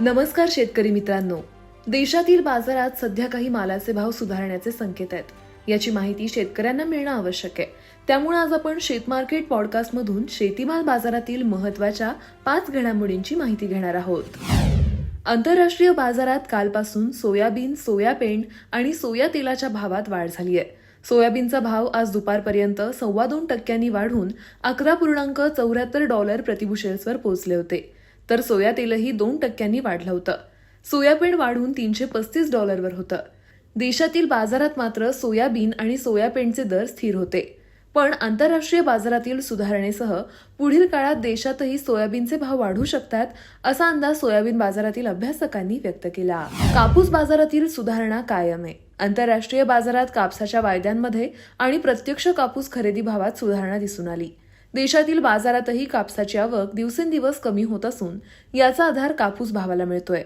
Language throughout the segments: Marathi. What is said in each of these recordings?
नमस्कार शेतकरी मित्रांनो. देशातील बाजारात सध्या काही मालाचे भाव सुधारण्याचे संकेत आहेत. याची माहिती शेतकऱ्यांना मिळणं आवश्यक आहे. त्यामुळे आज आपण शेतमार्केट पॉडकास्टमधून शेतीमाल बाजारातील महत्त्वाच्या पाच घडामोडींची माहिती घेणार आहोत. आंतरराष्ट्रीय बाजारात कालपासून सोयाबीन सोयापेंड आणि सोया तेलाच्या भावात वाढ झाली आहे. सोयाबीनचा भाव आज दुपारपर्यंत सव्वा दोन टक्क्यांनी वाढून अकरा पूर्णांक चौऱ्याहत्तर डॉलर प्रतिबुशेल्सवर पोहोचले होते. तर सोया तेलही दोन टक्क्यांनी वाढलं होतं. सोयाबीन वाढून तीनशे पस्तीस डॉलरवर होतं. देशातील बाजारात मात्र सोयाबीन आणि सोयाबीनचे दर स्थिर होते. पण आंतरराष्ट्रीय बाजारातील सुधारणेसह पुढील काळात देशातही सोयाबीनचे भाव वाढू शकतात असा अंदाज सोयाबीन बाजारातील अभ्यासकांनी व्यक्त केला. कापूस बाजारातील सुधारणा कायम आहे. आंतरराष्ट्रीय बाजारात कापसाच्या वायद्यांमध्ये आणि प्रत्यक्ष कापूस खरेदी भावात सुधारणा दिसून आली. देशातील बाजारातही कापसाची आवक दिवसेंदिवस कमी होत असून याचा आधार कापूस भावाला मिळतोय.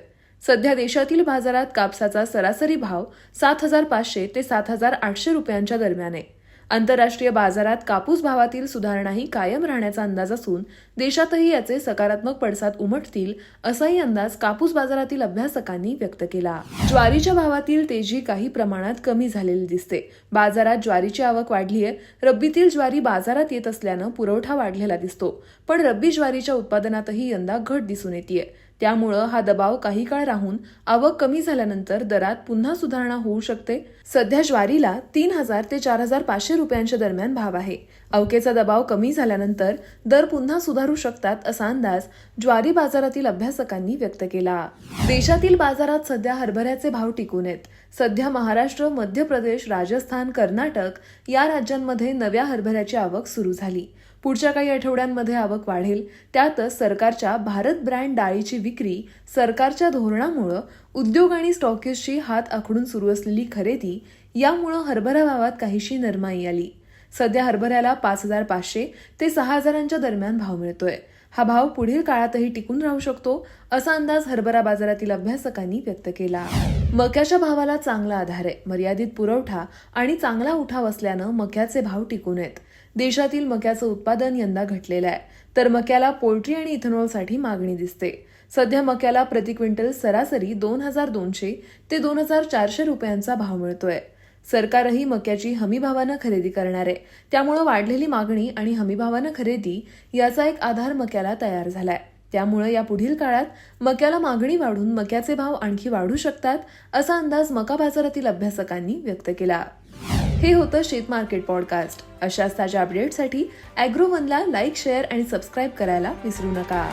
सध्या देशातील बाजारात कापसाचा सरासरी भाव सात हजार पाचशे ते सात हजार आठशे रुपयांच्या दरम्यान आहे. आंतरराष्ट्रीय बाजारात कापूस भावातील सुधारणाही कायम राहण्याचा अंदाज असून देशातही याचे सकारात्मक पडसाद उमटतील असाही अंदाज कापूस बाजारातील अभ्यासकांनी व्यक्त केला. ज्वारीच्या भावातील तेजी काही प्रमाणात कमी झालेली दिसते. बाजारात ज्वारीची आवक वाढली आहे रब्बीतील ज्वारी बाजारात येत असल्यानं पुरवठा वाढलेला दिसतो पण रब्बी ज्वारीच्या उत्पादनातही यंदा घट दिसून येते त्यामुळं हा दबाव काही काळ राहून आवक कमी झाल्यानंतर दरात पुन्हा सुधारणा होऊ शकते. सध्या ज्वारीला तीन हजार ते चार हजार पाचशे रुपयांच्या दरम्यान भाव आहे. अवकेचा दबाव कमी झाल्यानंतर दर पुन्हा सुधारू शकतात असा अंदाज ज्वारी बाजारातील अभ्यासकांनी व्यक्त केला. देशातील बाजारात सध्या हरभऱ्याचे भाव टिकून आहेत. सध्या महाराष्ट्र मध्य प्रदेश राजस्थान कर्नाटक या राज्यांमध्ये नव्या हरभऱ्याची आवक सुरू झाली. पुढच्या काही आठवड्यांमध्ये आवक वाढेल. त्यातच सरकारच्या भारत ब्रँड डाळीची विक्री सरकारच्या धोरणामुळं उद्योग आणि स्टॉकेसची हात आखडून सुरू असलेली खरेदी यामुळं हरभरा भावात काहीशी नरमाई आली. सध्या हरभऱ्याला पाच हजार पाचशे ते सहा हजारांच्या दरम्यान भाव मिळतोय. हा भाव पुढील काळातही टिकून राहू शकतो असा अंदाज हरभरा बाजारातील अभ्यासकांनी व्यक्त केला. मक्याच्या भावाला चांगला आधार आहे. मर्यादित पुरवठा आणि चांगला उठाव असल्यानं मक्याचे भाव टिकून आहेत. देशातील मक्याचं उत्पादन यंदा घटलेलं आहे. तर मक्याला पोल्ट्री आणि इथेनॉलसाठी मागणी दिसते. सध्या मक्याला प्रति क्विंटल सरासरी दोन हजार दोनशे ते दोन हजार चारशे रुपयांचा भाव मिळतोय. सरकारही मक्याची हमीभावानं खरेदी करणार आहे. त्यामुळे वाढलेली मागणी आणि हमीभावानं खरेदी याचा एक आधार मक्याला तयार झालाय. त्यामुळे या पुढील काळात मक्याला मागणी वाढून मक्याचे भाव आणखी वाढू शकतात असा अंदाज मका बाजारातील अभ्यासकांनी व्यक्त केला. हे होतं शेत मार्केट पॉडकास्ट. अशाच ताज्या अपडेटसाठी अॅग्रोवनला लाईक शेअर आणि सबस्क्राईब करायला विसरू नका.